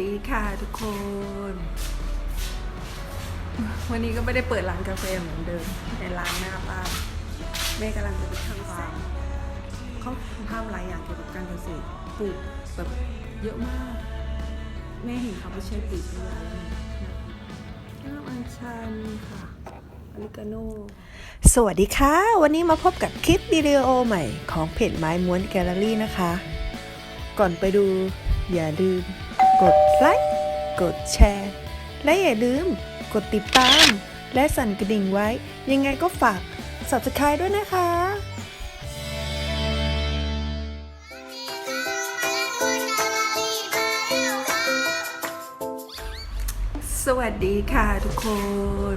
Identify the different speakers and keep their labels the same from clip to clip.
Speaker 1: ดีค่ะทุกคน วันนี้ก็ไม่ได้เปิดร้านกาแฟเหมือนเดิมในร้านหน้าบ้านแม่กำลังจะไปทำฟาร์มเขาทำหลายอย่างเกี่ยวกับการเกษตรปลูกแบบเยอะมาก แม่เห็นเขาไปใช้ปุ๋ยเยอะเลยน้ำอัญชันค่ะอลิกาโน
Speaker 2: สวัสดีค่ะ วันนี้มาพบกับคลิปวิดีโอใหม่ของเพจไม้ม้วนแกลเลอรี่นะคะ ก่อนไปดูอย่าลืม กดไลค์ กดแชร์ และอย่าลืม กดติดตาม และสั่นกระดิ่งไว้ ยังไงก็ฝาก subscribe ด้วยนะคะ
Speaker 1: สวัสดีค่ะทุกคน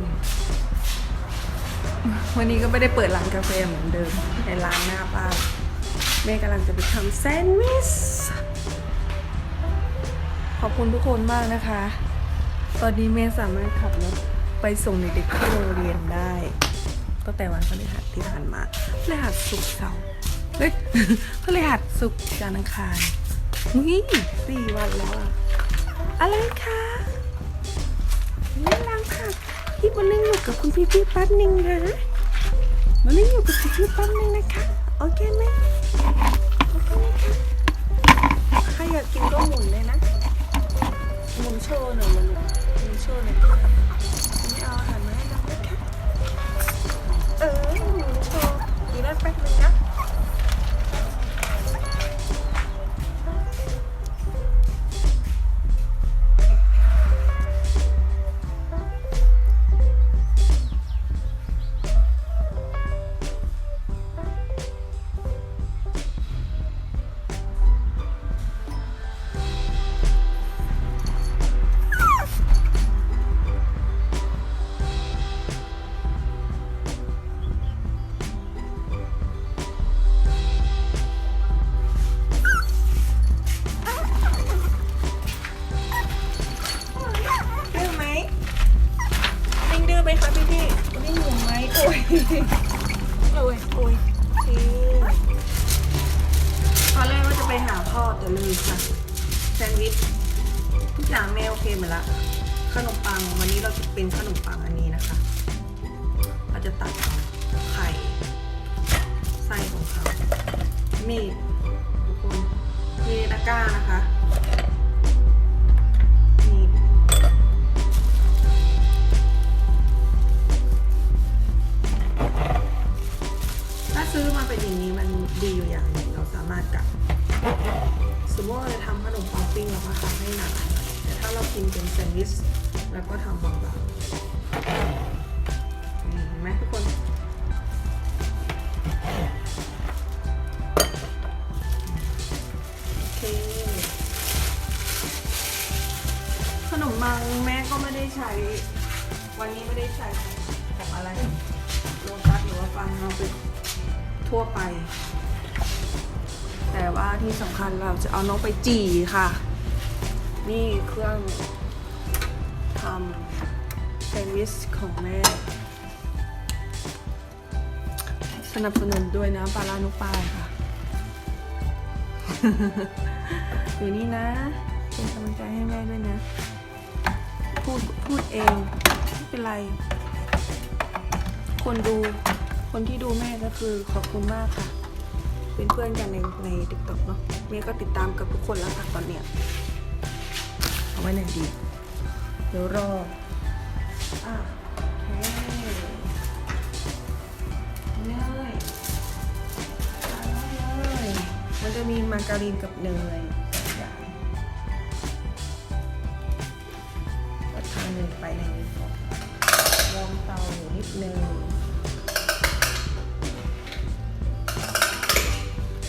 Speaker 1: วันนี้ก็ไม่ได้เปิดร้านกาแฟเหมือนเดิมในร้านหน้าบ้านแม่กำลังจะไปทำแซนด์วิช ขอบคุณทุกคนมากนะคะ ตอนนี้แม่สามารถขับรถไปส่งเด็กๆที่โรงเรียนได้ตั้งแต่วันพฤหัสที่ผ่านมาพฤหัสศุกร์เสาร์เฮ้ยพฤหัสศุกร์จันทร์อังคารนี่สี่วันแล้วอะอะไรคะนี่ล้างผักพี่มาเล่นอยู่กับคุณพี่พี่แป๊บนึงนะมาเล่นอยู่กับพี่พี่แป๊บนึงนะคะ โอเคไหมโอเคไหมคะใครอยากกินก็หมุนเลยนะ มุนโชว์หน่อยมันมุนโชว์หน่อยค่ะไม่เอาอาหารมาให้น้องนะคะเออหมุนโชว์ดีนะแป๊บนึงนะ ทุกอย่างแม่โอเคหมดละ ขนมปังวันนี้เราจะเป็นขนมปังอันนี้นะคะ เราจะตัดไข่ไส้ของเขามีดทุกคนมีตะกร้านะคะมีถ้าซื้อมาเป็นอย่างนี้มันดีอยู่อย่างหนึ่งเราสามารถกัดสมมติว่าเราจะทำขนมปังปิ้งเราก็ทำให้หนา ถ้าเรากินเป็นแซนด์วิชเราก็ทำบางๆนี่เห็นไหมทุกคนโอเคขนมปังแม่ก็ไม่ได้ใช้ วันนี้ไม่ได้ใช้กับอะไรโลตัสหรือว่าฟังเราเป็นทั่วไป แต่ว่าที่สำคัญเราจะเอาน้องไปจี่ค่ะ นี่เครื่องทำแซนด์วิชของแม่ สนับสนุนด้วยนะปลาลานุกปลาค่ะ อยู่นี่นะ เป็นกำลังใจให้แม่ด้วยนะ พูดพูดเอง ไม่เป็นไร คนดูคนที่ดูแม่ก็คือขอบคุณมากค่ะ เป็นเพื่อนกันในในติ๊กต็อกเนาะแม่ก็ติดตามกับทุกคนแล้วค่ะตอนเนี้ย ไว้ไหนดี เดี๋ยวรออะโอเคเนยเลยมันจะมีมาการีนกับเนยอย่างก็ทาเนยไปในนี้ก่อนวอร์มเตาอยู่นิดนึง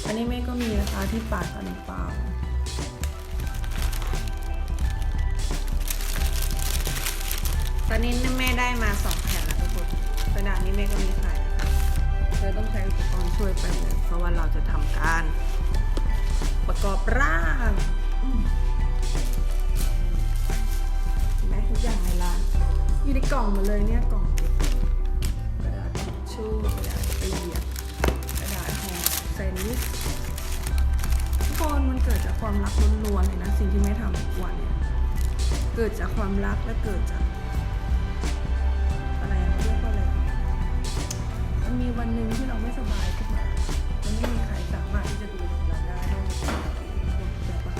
Speaker 1: อันนี้แม่ก็มีนะคะที่ปาดขนมปัง อนนี้แม่ได้มาสองแผ่นแล้วทุกคนกระดาษนี้แม่ก็มีขายนะคะเราต้องใช้อุปกรณ์ช่วยไปเลยเพราะว่าเราจะทำการ ประกอบร่างเห็นไหมทุกอย่างในร้านอยู่ในกล่องหมดเลยเนี่ยกล่องเก็บกระดาษทิชชู่กระดาษเปียกกระดาษห่อแซนด์วิชทุกคนมันเกิดจากความรักล้วนๆเลยนะสิ่งที่แม่ทำทุกวันเนี่ยเกิดจากความรักและเกิดจาก มีวันหนึ่งที่เราไม่สบายขึ้นมามันไม่มีใครสามารถที่จะดูแลเราได้นอกจากเราเองแบบว่า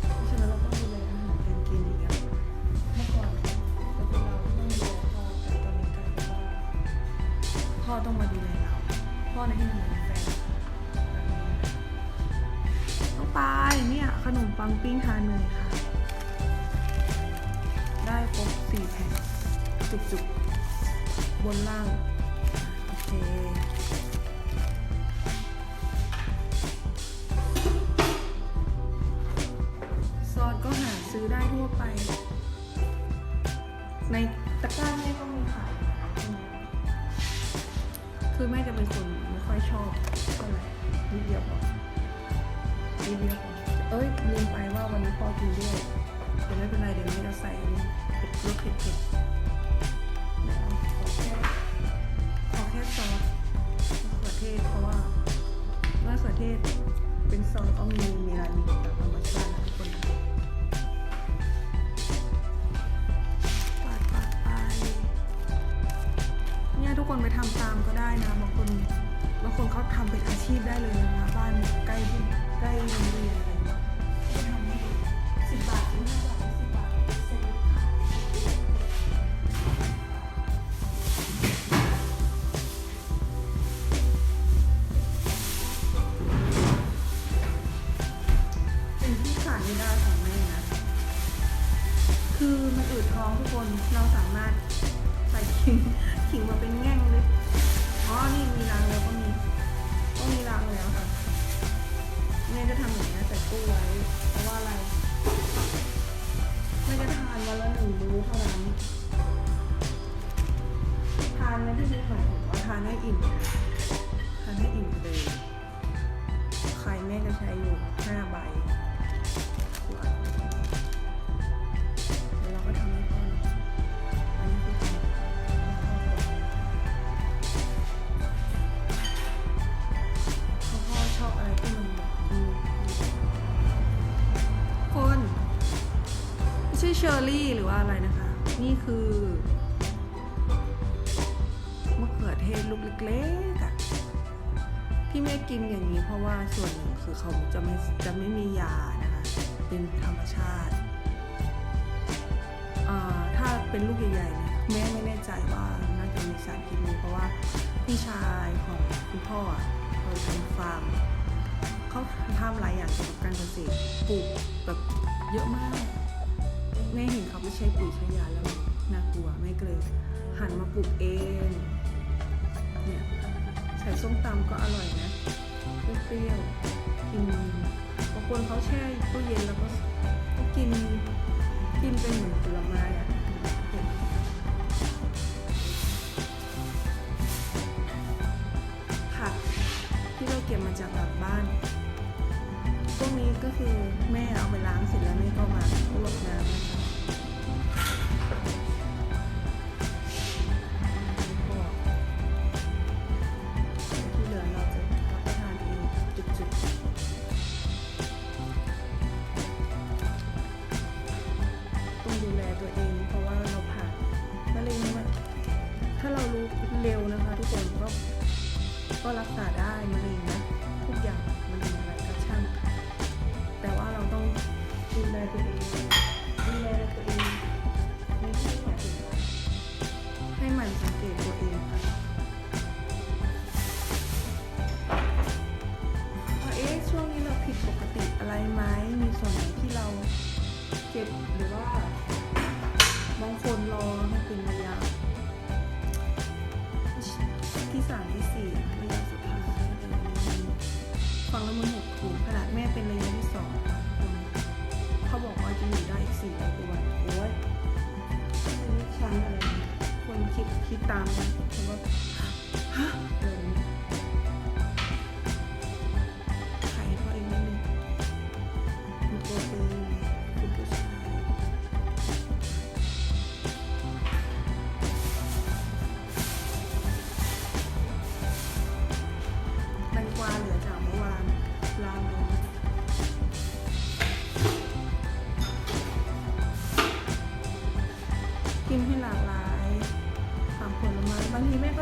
Speaker 1: เพราะฉะนั้นเราต้องดูแลอาหารการกินอย่างเงี้ยเมื่อก่อนเราเป็นเราที่ต้องดูแลพ่อแต่ตอนนี้กลายเป็นว่าพ่อต้องมาดูแลเราพ่อในที่ทำงานแฟนแบบนี้องไปเนี่ยขนมปังปิ้งทานเนยค่ะ ได้ครบสี่แผ่นจุกๆ บนล่าง โอเค ซอสก็หาซื้อได้ทั่วไป ในตะกร้าแม่ก็มีขายคือแม่จะเป็นคนไม่ค่อยชอบเท่าไหร่นิดเดียวพอนิดเดียวพอเอ้ยลืมไปว่าวันนี้พ่อกินด้วยแต่ไม่เป็นไรเดี๋ยวแม่จะใส่เผ็ดรสเผ็ดๆ ซอสมะเขือเทศเพราะว่ามะเขือเทศเป็นซอสก็มีมีรานิจากธรรมชาตินะทุกคนนะปาดปาดไปเนี่ยทุกคนไปทำตามก็ได้นะบางคนบางคนเขาทำเป็นอาชีพได้เลยนะบ้านใกล้ใกล้โรงเรียน คือมันอืดท้องทุกคน เราสามารถใส่ขิงขิงมาเป็นแง่งเลยอ๋อ นี่มีรางแล้วก็มีก็มีรางแล้วค่ะแม่จะทำอย่างนี้แต่ตู้ไว้เพราะว่าอะไรแม่จะทานวันละหนึ่งมื้อเท่านั้นทานในที่นี้หมายถึงว่าทานให้อิ่มทานให้อิ่มเลยไข่แม่จะใช้อยู่ห้าใบ เชอร์รี่หรือว่าอะไรนะคะ นี่คือมะเขือเทศลูกเล็กๆอะที่แม่กินอย่างนี้เพราะว่าส่วนหนึ่งคือเขาจะไม่จะไม่มียานะคะ เป็นธรรมชาติถ้าเป็นลูกใหญ่ๆแม่ไม่แน่ใจว่าน่าจะมีสารเคมีเพราะว่าพี่ชายของคุณพ่อเคยทำฟาร์มเขาทำหลายอย่างเกี่ยวกับการเกษตรปลูกแบบเยอะมาก แม่เห็นเขาไม่ใช่ปุ๋ยใช้ยาแล้วน่ากลัวไม่ก็เลยหันมาปลูกเองเนี่ยใส่ส้มตำก็อร่อยนะเปรี้ยวๆกินบางคนเขาแช่ตู้เย็นแล้วก็ก็กินกินเป็นเหมือนผลไม้อะ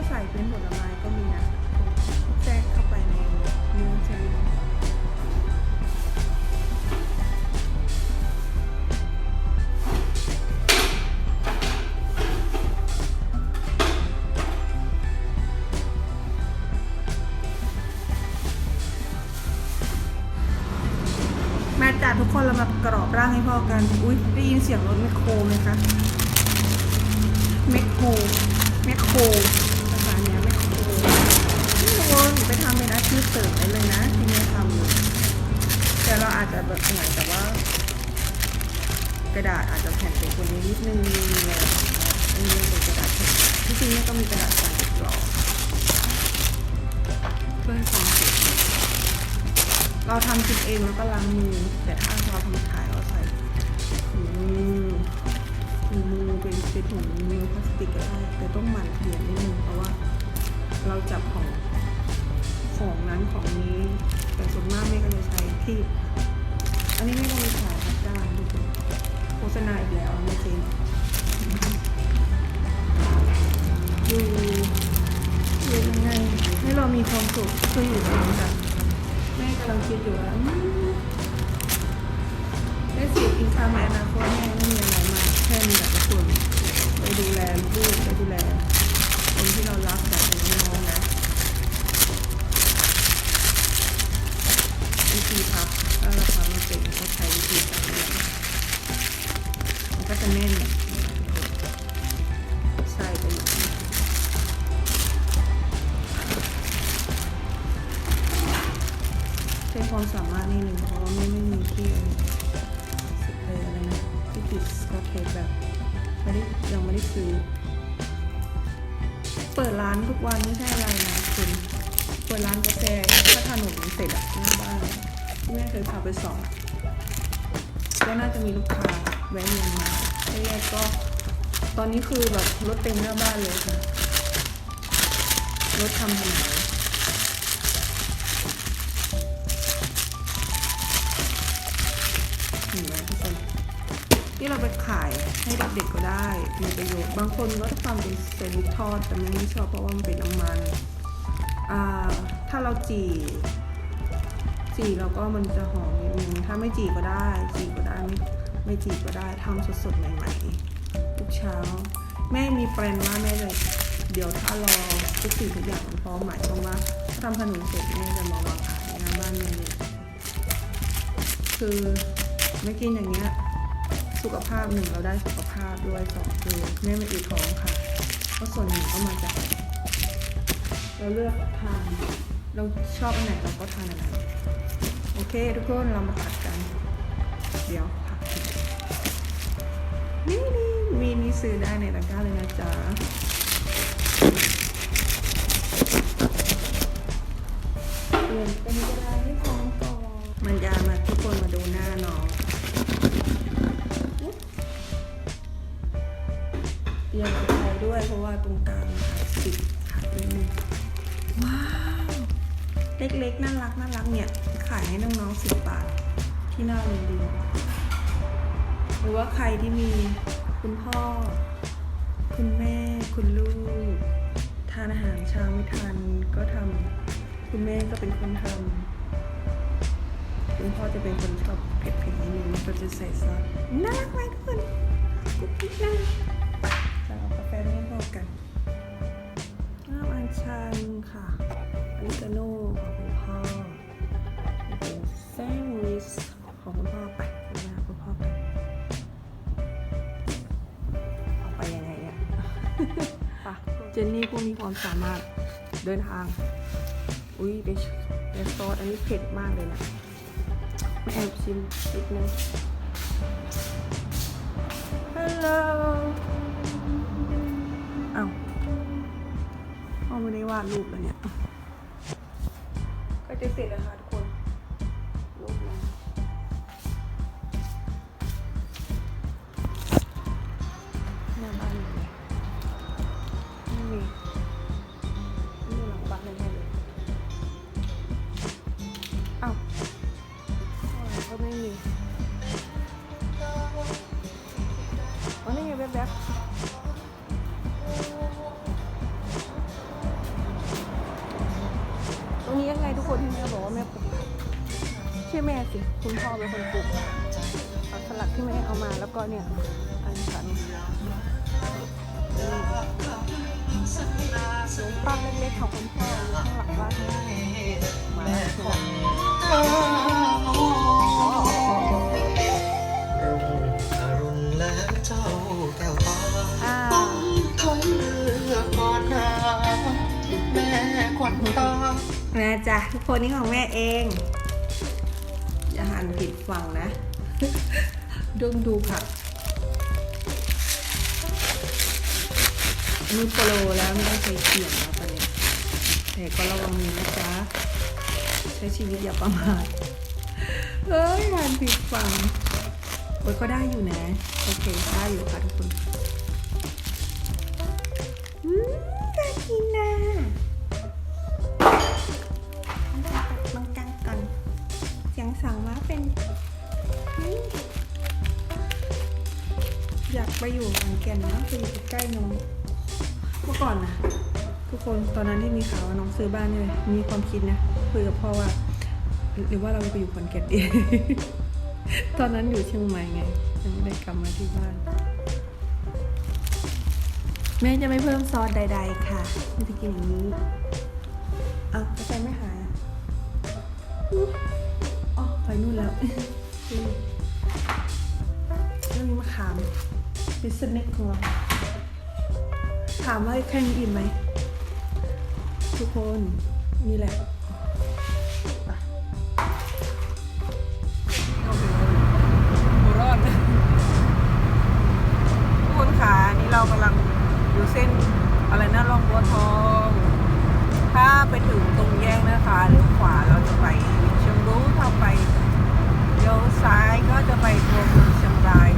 Speaker 1: ใส่เป็นผลไม้ก็มีนะแทรกเข้าไปในเนื้อเชอรี่มาจัดทุกคนเรามากรอบร่างให้พ่อกัน อุ้ยได้ยินเสียงรถแมคโครไหมคะแมคโครแมคโคร เสริมได้เลยนะที่เนี่ยทำแต่เราอาจจะแบบเหมือนกับว่า กระดาษอาจจะแผ่นเป็นคนนี้นิดนึงอะไรอันนี้เป็นกระดาษแผ่นที่จริงเนี่ยก็มีกระดาษการติดกรอบเพื่อความสวยเราทำกินเองแล้วก็ล้างมือแต่ถ้าเราทำขายเราใส่ถุงมือถุงมือเป็นเป็นถุงมือพลาสติกก็ได้แต่ต้องหมั่นเปลี่ยนนิดนึงเพราะว่า เราจับของ ของนั้นของนี้ แต่ส่วนมากไม่ก็จะใช้ที่ อันนี้ไม่ก็มีขายครับจ้านดูโฆษณาอีกแล้วไม่จริงดูดูยังไงให้เรามีความสุขคืออยู่กับมันกันแม่กำลังคิดอยู่ว่าได้สิกินข้าในอนาคตแม่ ความสามารถนิดนึงเพราะว่าไม่ไม่มีที่สเปรย์อะไรนะที่ติดสกอตเทปแบบไม่ได้ยังไม่ได้ซื้อ เปิดร้านทุกวันไม่ใช่อะไรนะคุณเปิดร้านกาแฟถ้าถนนมเสร็จอะหน้าบ้านที่แม่เคยพาไปสองก็น่าจะมีลูกค้าแวะเวียนมาแรกก็ ตอนนี้คือแบบรถเต็มหน้าบ้านเลยค่ะรถทำถนนเที่เราไปขายให้เด็กๆก็ได้มีประโยชน์บางคนก็ทำเป็นแซนด์วิชทอด แต่ไม่ชอบเพราะว่ามันเป็นน้ำมันถ้าเราจี่จี่แล้วก็มันจะหอมนิดนึงถ้าไม่จี่ก็ได้ จี่ก็ได้ไม่ไม่จี่ก็ได้ทำสดๆใหม่ๆทุกเช้า แม่มีแปลนว่าแม่เลยเดี๋ยวถ้ารอทุกสิ่งทุกอย่างมันพร้อมหมายความว่าทำขนมเสร็จแม่จะมาวางขายหน้าบ้านแม่เลยคือไม่กินอย่างเงี้ย สุขภาพหนึ่งเราได้สุขภาพด้วยสองคือแม่ไม่อืดท้องค่ะเพราะส่วนหนึ่งก็มาจากเราเลือกทานเราชอบอันไหนเราก็ทานอันนั้นโอเค ทุกคนเรามาตัดกัน เดี๋ยวผักนี่นี่มีนี่ซื้อได้ในตะกร้าเลยนะจ๊ะเปลี่ยนเป็นกระดาษให้ท้องก่อนมันยามาทุกคนมาดูหน้าน้อง ตรงกลางขาดสิบขาดนิดนึงว้าว เล็กๆ น่ารักน่ารักเนี่ย ขายให้น้องๆสิบบาท ที่หน้าโรงเรียนหรือว่าใครที่มีคุณพ่อ คุณแม่ คุณลูก ทานอาหารเช้าไม่ทันก็ทำคุณแม่ก็เป็นคนทำคุณพ่อจะเป็นคนชอบเผ็ดๆนิดนึงก็จะใส่ซอสน่ารักไหมทุกคนกุ๊กกิ๊กน่ารักจะเอากาแฟไม่ พอกันน้ำอัญชันค่ะอริกาโน่ของคุณพ่อเป็นแซนด์วิชของคุณพ่อไปไปหาคุณพ่อกันเอาไปยังไงเนี่ยไปเจนนี่ผู้มีความสามารถเดินทาง อุ้ยเดชเดซอสอันนี้เผ็ดมากเลยนะไม่แอบชิมนิดนึงฮั ไม่ได้วาดรูปแล้วเนี่ยก็จะเสร็จแล้วค่ะทุกคนรูปแล้วหน้าบ้านอยู่ไหนไม่มีไม่มีหลังบ้านแน่เลยอ้าวอะไรก็ไม่มีอ๋อนี่ไงแวบๆ นี้ยังไงทุกคนที่แม่บอกว่าแม่ปลูกใช่แม่สิ คุณพ่อเป็นคนปลูกผักสลัดที่แม่เอามาแล้วก็เนี่ยอันฉันหลุมปั้นเล็กๆของคุณพ่ออยู่ข้างหลังบ้านมาสวย
Speaker 3: รุ่งอรุณและเจ้า นะ
Speaker 2: จ๊ะทุกคนนี่ของแม่เอง อย่าหันผิดฝั่งนะ
Speaker 1: ดูดูผักนี่โปรแล้วไม่ต้องใช้เขียงแล้วตอนนี้แต่ก็ระวังมือนะจ๊ะ ใช้ชีวิตอย่าประมาทเอ้ยงานผิดฝั่งโอ้ยก็ได้อยู่นะ โอเค ได้อยู่ค่ะทุกคน
Speaker 2: อืมน่ากินนะ งสั่งมาเป็น อ
Speaker 1: ยากไปอยู่ขอนแก่นนะไปอยู่ใกล้น้องเมื่อก่อนนะทุกคนตอนนั้นที่มีข่าวว่าน้องซื้อบ้านเนี่ยมีความคิดนะคุยกับพ่อว่า หรือว่าเราจะไปอยู่ขอนแก่นดีตอนนั้นอยู่เชียงใหม่ไงยังไม่ได้กลับมาที่บ้านแม่จะไม่เพิ่มซอสใด ๆ ค่ะมันจะกินอย่างนี้อ้าวแล้วใจไม่หายอะ นู่นแล้วอืมเรื่องนี้มาขามบิสเน็กของเราถามว่าแค่นี้อิ่มไหม ทุกคนนี่แหละไปโอเคหมูรอดทุกคนขานี่เรากำลังอยู่เส้นอะไรนะลองบัวทอง ถ้าไปถึงตรงแยกนะคะเลี้ยวขวาเราจะไปเชียงรุ้งถ้าไป เลี้ยวซ้ายก็จะไปตัวเมืองเชียงราย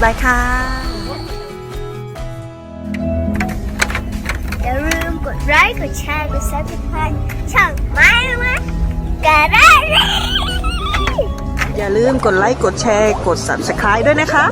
Speaker 1: า
Speaker 2: ยบายค่ะ
Speaker 4: อย่าลืมกดไลค์กดแชร์กด subscribe ช่องไม้มากันได้เลย
Speaker 2: อย่าลืมกดไลค์กดแชร์กด subscribe ด้วยนะคะ